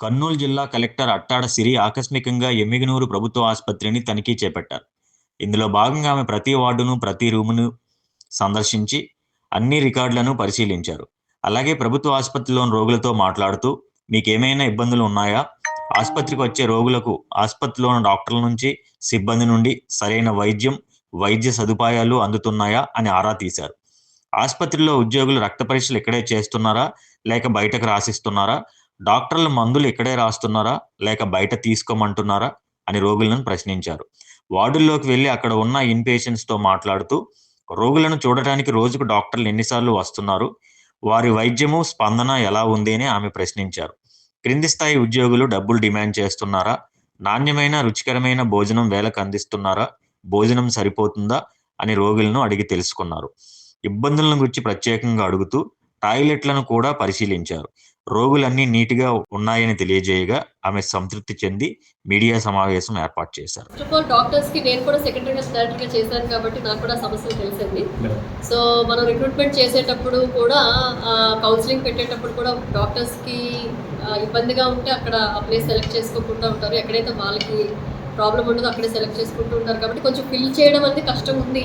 కర్నూలు జిల్లా కలెక్టర్ అట్టాడ సిరి ఆకస్మికంగా ఎమ్మిగనూరు ప్రభుత్వ ఆసుపత్రిని తనిఖీ చేపట్టారు. ఇందులో భాగంగా ఆమె ప్రతి వార్డును ప్రతి రూమును సందర్శించి అన్ని రికార్డులను పరిశీలించారు. అలాగే ప్రభుత్వ ఆసుపత్రిలోని రోగులతో మాట్లాడుతూ మీకేమైనా ఇబ్బందులు ఉన్నాయా? ఆసుపత్రికి వచ్చే రోగులకు ఆసుపత్రిలోని డాక్టర్ల నుంచి సిబ్బంది నుండి సరైన వైద్యం వైద్య సదుపాయాలు అందుతున్నాయా? అని ఆరా తీశారు. ఆసుపత్రిలో ఉద్యోగులు రక్త పరీక్షలు ఇక్కడే చేస్తున్నారా? లేక బయటకు రాసిస్తున్నారా? డాక్టర్లు మందులు ఇక్కడే రాస్తున్నారా? లేక బయట తీసుకోమంటున్నారా? అని రోగులను ప్రశ్నించారు. వార్డుల్లోకి వెళ్ళి అక్కడ ఉన్న ఇన్ పేషెంట్స్తో మాట్లాడుతూ రోగులను చూడటానికి రోజుకు డాక్టర్లు ఎన్నిసార్లు వస్తున్నారు? వారి వైద్యము స్పందన ఎలా ఉంది? అని ఆమె ప్రశ్నించారు. క్రింది స్థాయి ఉద్యోగులు డబ్బులు డిమాండ్ చేస్తున్నారా? నాణ్యమైన రుచికరమైన భోజనం వేలకు అందిస్తున్నారా? భోజనం సరిపోతుందా? అని రోగులను అడిగి తెలుసుకున్నారు. ఇబ్బందులను గురించి ప్రత్యేకంగా అడుగుతూ టాయిలెట్లను కూడా పరిశీలించారు. రోగులన్నీ నీటిగా ఉన్నాయని తెలియజేయగా ఆమె సంతృప్తి చెంది మీడియా సమావేశం ఏర్పాటు చేశారు. డాక్టర్స్కి నేను కూడా సెకండరీ డైరెక్టర్గా చేశాను కాబట్టి నాకు కూడా సమస్యలు తెలిసింది సో మనం రిక్రూట్మెంట్ చేసేటప్పుడు కూడా కౌన్సిలింగ్ పెట్టేటప్పుడు కూడా డాక్టర్స్కి ఇబ్బందిగా ఉంటే అక్కడ ఆ ప్లేస్ సెలెక్ట్ చేసుకోకుండా ఉంటారు. ఎక్కడైతే వాళ్ళకి ప్రాబ్లం ఉండదో అక్కడే సెలెక్ట్ చేసుకుంటూ ఉంటారు కాబట్టి కొంచెం ఫిల్ చేయడం అనేది కష్టం ఉంది.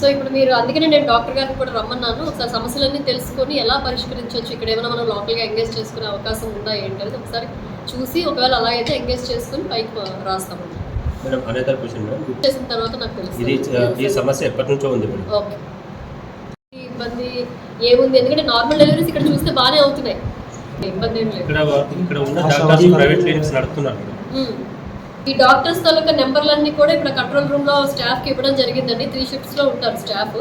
సో ఇప్పుడు మీరు అందుకనే నేను డాక్టర్ గారిని కూడా రమ్మన్నాను. ఒకసారి సమస్యలన్నీ తెలుసుకొని ఎలా పరిష్కరించవచ్చు ఇక్కడ ఏమైనా మనం లోకల్గా ఎంగేజ్ చేసుకునే అవకాశం ఉందా ఏంటనేది ఒకసారి చూసి ఒకవేళ అలా అయితే ఎంగేజ్ చేసుకుని పైకి రాస్తాము. మేడం అనేతర క్వశ్చన్ మేడం. చేసిన తర్వాత నాకు ఇది తెలుసు ఈ సమస్య ఎప్పటి నుంచో ఉంది మేడం. ఓకే. ఇబ్బంది ఏముంది? ఎందుకంటే నార్మల్ డెలివరీస్ ఇక్కడ చూస్తే బాగానే అవుతున్నాయి. ఇబ్బంది ఏం లేదు. ఇక్కడ ఇక్కడ ఉన్న డాక్టర్స్ ప్రైవేట్ క్లినిక్స్ నడుపుతున్నారు మేడం. ఈ డాక్టర్స్ తాలూకా నెంబర్లన్నీ కూడా ఇప్పుడు కంట్రోల్ రూమ్లో స్టాఫ్కి ఇవ్వడం జరిగిందండి. త్రీ షిఫ్ట్స్లో ఉంటారు స్టాఫ్.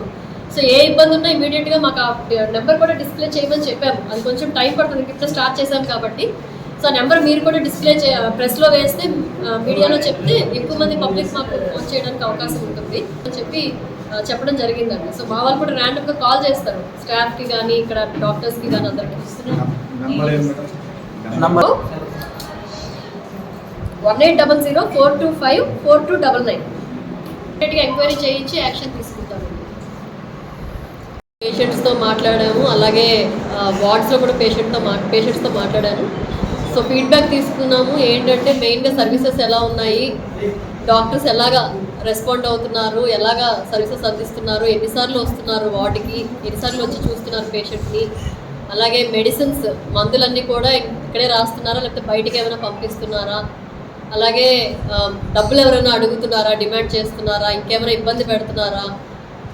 సో ఏ ఇబ్బంది ఉన్నా ఇమీడియట్గా మాకు ఆ నెంబర్ కూడా డిస్ప్లే చేయమని చెప్పాము. అది కొంచెం టైం పడుతుంది. ఇప్పుడు స్టార్ట్ చేశాం కాబట్టి. సో ఆ నెంబర్ మీరు కూడా డిస్ప్లే చే ప్రెస్లో వేస్తే మీడియాలో చెప్తే ఎక్కువ మంది పబ్లిక్ మాకు ఫోన్ చేయడానికి అవకాశం ఉంటుంది అని చెప్పి చెప్పడం జరిగిందండి. సో మా వాళ్ళు కూడా ర్యాండమ్గా కాల్ చేస్తారు. స్టాఫ్కి కానీ ఇక్కడ డాక్టర్స్కి కానీ అందరికి one eight double zero four two five four two double nine enquiry చేయించి యాక్షన్ తీసుకుంటారు. పేషెంట్స్తో మాట్లాడాము అలాగే వార్డ్స్లో కూడా పేషెంట్తో మా పేషెంట్స్తో మాట్లాడాను సో ఫీడ్బ్యాక్ తీసుకున్నాము. ఏంటంటే మెయిన్గా సర్వీసెస్ ఎలా ఉన్నాయి డాక్టర్స్ ఎలాగా రెస్పాండ్ అవుతున్నారు ఎలాగా సర్వీసెస్ అందిస్తున్నారు ఎన్నిసార్లు వస్తున్నారు వార్డుకి ఎన్నిసార్లు వచ్చి చూస్తున్నారు పేషెంట్ని అలాగే మెడిసిన్స్ మందులన్నీ కూడా ఇక్కడే రాస్తున్నారా లేకపోతే బయటికి ఏమైనా పంపిస్తున్నారా? అలాగే డబ్బులు ఎవరైనా అడుగుతున్నారా డిమాండ్ చేస్తున్నారా ఇంకేమైనా ఇబ్బంది పెడుతున్నారా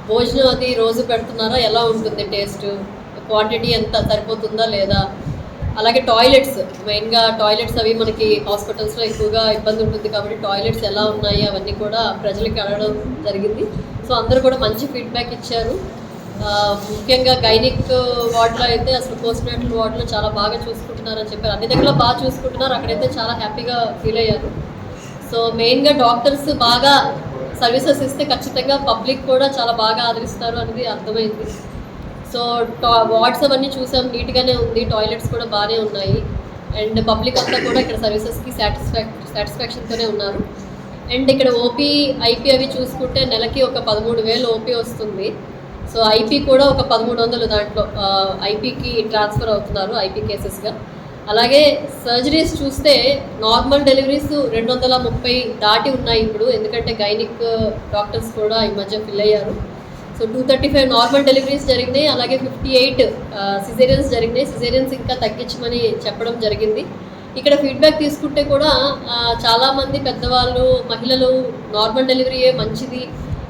భోజనం అది రోజు పెడుతున్నారా ఎలా ఉంటుంది టేస్ట్? క్వాంటిటీ ఎంత సరిపోతుందా లేదా? అలాగే టాయిలెట్స్ మెయిన్గా టాయిలెట్స్ అవి మనకి హాస్పిటల్స్లో ఎక్కువగా ఇబ్బంది ఉంటుంది కాబట్టి టాయిలెట్స్ ఎలా ఉన్నాయి అవన్నీ కూడా ప్రజలకి అడగడం జరిగింది. సో అందరూ కూడా మంచి ఫీడ్బ్యాక్ ఇచ్చారు. ముఖ్యంగా గైనిక్ వార్డులో అయితే అసలు పోస్ట్ నాటల్ వార్డులో చాలా బాగా చూసుకుంటున్నారని చెప్పారు. అన్ని దగ్గర బాగా చూసుకుంటున్నారు. అక్కడైతే చాలా హ్యాపీగా ఫీల్ అయ్యారు. సో మెయిన్గా డాక్టర్స్ బాగా సర్వీసెస్ ఇస్తే ఖచ్చితంగా పబ్లిక్ కూడా చాలా బాగా ఆదరిస్తారు అనేది అర్థమైంది. సో టా వార్డ్స్ అవన్నీ చూసాం. నీట్గానే ఉంది. టాయిలెట్స్ కూడా బాగానే ఉన్నాయి. అండ్ పబ్లిక్ అంతా కూడా ఇక్కడ సర్వీసెస్కి సాటిస్ఫాక్ సాటిస్ఫాక్షన్తోనే ఉన్నారు. అండ్ ఇక్కడ ఓపీ ఐపీ అవి చూసుకుంటే నెలకి ఒక పదమూడు వేలు ఓపీ వస్తుంది. సో ఐపీ కూడా ఒక పదమూడు వందలు దాంట్లో ఐపీకి ట్రాన్స్ఫర్ అవుతున్నారు ఐపీ కేసెస్గా. అలాగే సర్జరీస్ చూస్తే నార్మల్ డెలివరీస్ రెండు వందల ముప్పై దాటి ఉన్నాయి ఇప్పుడు ఎందుకంటే గైనిక్ డాక్టర్స్ కూడా ఈ మధ్య ఫిల్ అయ్యారు. So two thirty five normal deliveries జరిగినాయి అలాగే ఫిఫ్టీ ఎయిట్ సిజేరియన్స్ జరిగినాయి. సిజేరియన్స్ ఇంకా తగ్గించమని చెప్పడం జరిగింది. ఇక్కడ ఫీడ్బ్యాక్ తీసుకుంటే కూడా చాలామంది పెద్దవాళ్ళు మహిళలు నార్మల్ డెలివరీయే మంచిది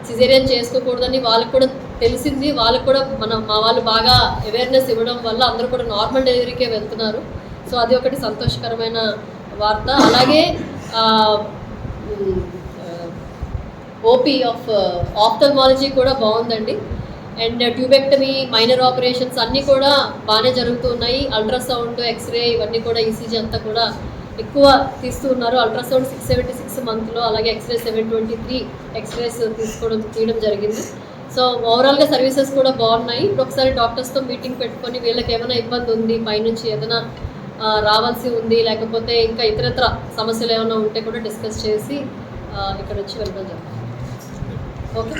సిజేరియన్ చేసుకోకూడదని వాళ్ళకు కూడా తెలిసింది. వాళ్ళకు కూడా మన మా వాళ్ళు బాగా అవేర్నెస్ ఇవ్వడం వల్ల అందరూ కూడా నార్మల్ డెలివరీకే వెళ్తున్నారు. సో అది ఒకటి సంతోషకరమైన వార్త. అలాగే ఓపీ ఆఫ్ ఆప్థల్మాలజీ కూడా బాగుందండి. అండ్ ట్యూబెక్టమీ మైనర్ ఆపరేషన్స్ అన్నీ కూడా బాగానే జరుగుతూ ఉన్నాయి. అల్ట్రాసౌండ్ ఎక్స్రే ఇవన్నీ కూడా ఈసీజీ అంతా కూడా ఎక్కువ తీస్తూ ఉన్నారు. అల్ట్రాసౌండ్ సిక్స్ సెవెంటీ సిక్స్ మంత్లో అలాగే X-ray seven twenty three X-rays తీసుకోవడం తీయడం జరిగింది. సో ఓవరాల్గా సర్వీసెస్ కూడా బాగున్నాయి. ఇప్పుడు ఒకసారి డాక్టర్స్తో మీటింగ్ పెట్టుకొని వీళ్ళకి ఏమైనా ఇబ్బంది ఉంది పైనుంచి ఏదైనా రావాల్సి ఉంది లేకపోతే ఇంకా ఇతరత్ర సమస్యలు ఏమైనా ఉంటే కూడా డిస్కస్ చేసి ఇక్కడ వచ్చి వెళ్ళడం జరుగుతుంది. ఓకే.